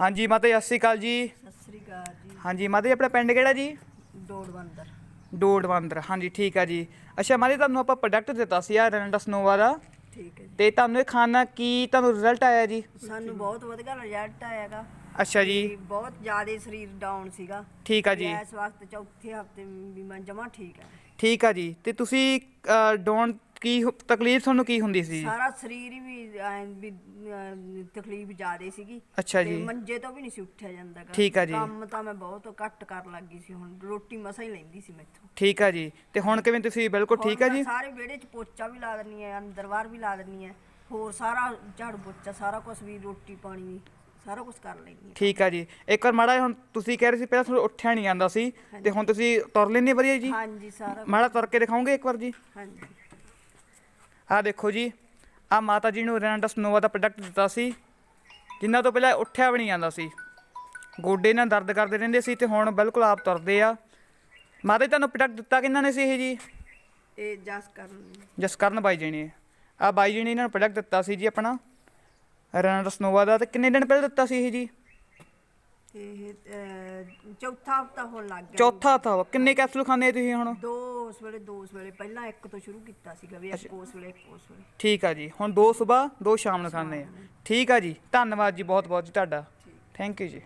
ਹਾਂਜੀ ਮਾਤਾ ਜੀ ਸਤਿ ਸ਼੍ਰੀ ਅਕਾਲ ਜੀ। ਸਤਿ ਸ੍ਰੀ ਅਕਾਲ ਜੀ। ਹਾਂਜੀ ਮਾਤਾ ਜੀ ਆਪਣਾ ਪਿੰਡ ਕਿਹੜਾ ਜੀ? ਡੋੜ ਬੰਦਰ ਡੋਡਵੰਦਰ ਹਾਂਜੀ ਠੀਕ ਆ ਜੀ। ਅੱਛਾ ਮਾਤਾ ਜੀ ਤੁਹਾਨੂੰ ਆਪਾਂ ਪ੍ਰੋਡਕਟ ਦਿੱਤਾ ਸੀ ਆ ਰੈਂਡਸ ਨੋਵਾ ਦਾ ਠੀਕ ਹੈ ਜੀ। ਤੇ ਤੁਹਾਨੂੰ ਇਹ ਖਾਣਾ ਕੀ ਤੁਹਾਨੂੰ ਰਿਜ਼ਲਟ ਆਇਆ ਜੀ? ਸਾਨੂੰ ਬਹੁਤ ਵਧੀਆ ਰਿਜ਼ਲਟ ਆਇਆਗਾ। ਅੱਛਾ ਜੀ। ਬਹੁਤ ਜ਼ਿਆਦਾ ਸਰੀਰ ਡਾਊਨ ਸੀਗਾ। ਠੀਕ ਆ ਜੀ। ਇਸ ਵਕਤ ਚੌਥੇ ਹਫ਼ਤੇ ਵੀ ਮੈਂ ਜਮਾ ਠੀਕ ਹੈ ਠੀਕ ਆ ਜੀ। ਤੇ ਤੁਸੀਂ ਡੋਂਟ ਕੀ ਹੁ- ਤਕਲੀਫ ਤੁਹਾਨੂੰ ਕੀ ਹੁੰਦੀ ਸੀ? ਸਾਰਾ ਸਰੀਰ ਹੀ ਵੀ ਐਂ ਵੀ ਅਹ, ਤਕਲੀਫ ਜ਼ਿਆਦੇ ਸੀਗੀ। ਅੱਛਾ ਤੇ ਜੀ। ਮੰਜੇ ਤੋਂ ਵੀ ਨਹੀਂ ਸੀ ਉੱਠਿਆ ਜਾਂਦਾ ਗਾ। ਠੀਕ ਆ ਜੀ। ਕੰਮ ਤਾਂ ਮੈਂ ਬਹੁਤ ਘੱਟ ਕਰਨ ਲੱਗੀ ਸੀ ਹੁਣ ਰੋਟੀ ਮਸਾਂ ਹੀ ਲੈਂਦੀ ਸੀ ਮੈਥੋਂ। ਠੀਕ ਆ ਜੀ। ਤੇ ਹੁਣ ਕਿਵੇਂ ਤੁਸੀਂ ਬਿਲਕੁਲ ਠੀਕ ਆ ਹੁਣ ਜੀ? ਮੈਂ ਸਾਰੇ ਵਿਹੜੇ 'ਚ ਪੋਚਾ ਵੀ ਲਾ ਦਿੰਨੀ ਆ ਅੰਦਰ ਬਾਹਰ ਵੀ ਲਾ ਦਿੰਨੀ ਆ ਹੋਰ ਸਾਰਾ ਝਾੜੂ ਪੋਚਾ ਸਾਰਾ ਕੁਝ ਵੀ ਰੋਟੀ ਪਾਣੀ ਸਾਰਾ ਕੁਝ ਕਰ ਲੈਂਦੀ ਠੀਕ ਆ ਜੀ। ਇੱਕ ਵਾਰ ਮਾੜਾ ਜਿਹਾ ਹੁਣ ਤੁਸੀਂ ਕਹਿ ਰਹੇ ਸੀ ਪਹਿਲਾਂ ਤੁਹਾਨੂੰ ਉੱਠਿਆ ਨਹੀਂ ਆਂਦਾ ਸੀ ਤੇ ਹੁਣ ਤੁਸੀਂ ਤੁਰ ਲੈਂਦੇ ਵਧੀਆ ਜੀ? ਹਾਂਜੀ ਸਾਰਾ ਮਾੜਾ ਤੁਰ ਕੇ ਦਿਖਾਓਗੇ ਇੱਕ ਵਾਰ ਜੀ? ਹਾਂਜੀ। ਆਹ ਦੇਖੋ ਜੀ ਆ ਮਾਤਾ ਜੀ ਨੂੰ ਰੈਂਡਸ ਨੋਵਾ ਦਾ ਪ੍ਰੋਡਕਟ ਦਿੱਤਾ ਸੀ ਜਿਨ੍ਹਾਂ ਤੋਂ ਪਹਿਲਾਂ ਉੱਠਿਆ ਵੀ ਨਹੀਂ ਜਾਂਦਾ ਸੀ। ਗੋਡੇ ਨਾਲ ਦਰਦ ਕਰਦੇ ਰਹਿੰਦੇ ਸੀ ਤੇ ਹੁਣ ਬਿਲਕੁਲ ਆਪ ਤੁਰਦੇ ਆ। ਮਾਤਾ ਜੀ ਤੁਹਾਨੂੰ ਪ੍ਰੋਡਕਟ ਦਿੱਤਾ ਕਿਹਨਾਂ ਨੇ ਸੀ ਇਹ ਜੀ? ਇਹ ਜਸ ਕਰਨ ਜਸਕਰਨ ਬਾਈ ਜੀ ਨੇ। ਆ ਬਾਈ ਜੀ ਨੇ ਇਹਨਾਂ ਨੂੰ ਪ੍ਰੋਡਕਟ ਦਿੱਤਾ ਸੀ ਜੀ ਆਪਣਾ ਰੈਂਡਸ ਨੋਵਾ ਦਾ ਤੇ ਕਿੰਨੇ ਦਿਨ ਪਹਿਲਾਂ ਦਿੱਤਾ ਸੀ ਇਹ ਜੀ? ਇਹ ਅਹ, ਚੌਥਾ ਹਫਤਾ ਹੋਣ ਲੱਗ ਗਿਆ ਚੌਥਾ ਥਾ ਕਿੰਨੇ ਕੈਪਸੂਲ ਖਾਂਦੇ ਆ ਤੁਸੀਂ ਹੁਣ? ਦੋ ਉਸ ਵੇਲੇ ਦੋ ਉਸ ਵੇਲੇ ਪਹਿਲਾਂ ਇੱਕ ਤੋਂ ਸ਼ੁਰੂ ਕੀਤਾ ਸੀਗਾ ਵੀ ਇੱਕ ਉਸ ਵੇਲੇ ਇੱਕ ਉਸ ਵੇਲੇ। ਠੀਕ ਆ ਜੀ। ਹੁਣ ਦੋ ਸਵੇਰ ਦੋ ਸ਼ਾਮ ਨੂੰ ਖਾਂਦੇ ਆ। ਠੀਕ ਆ ਜੀ। ਧੰਨਵਾਦ ਜੀ ਬਹੁਤ ਬਹੁਤ ਜੀ ਤੁਹਾਡਾ। ਥੈਂਕ ਯੂ ਜੀ।